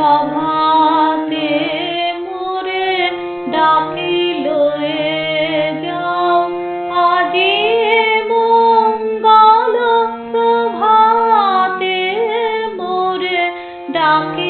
সভাতে মোরে ডাকিল যাও আজি মঙ্গল প্রভাতে মোরে ডাকি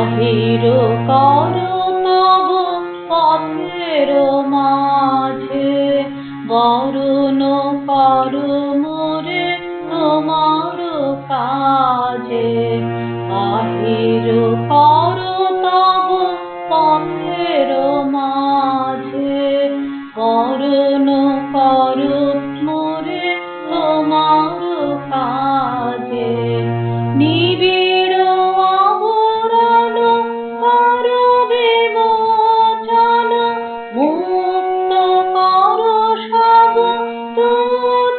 অধীর কর তব পথের মাঝে। বরণ কর মোরে তোমার কাজে। অধীর Música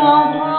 どう。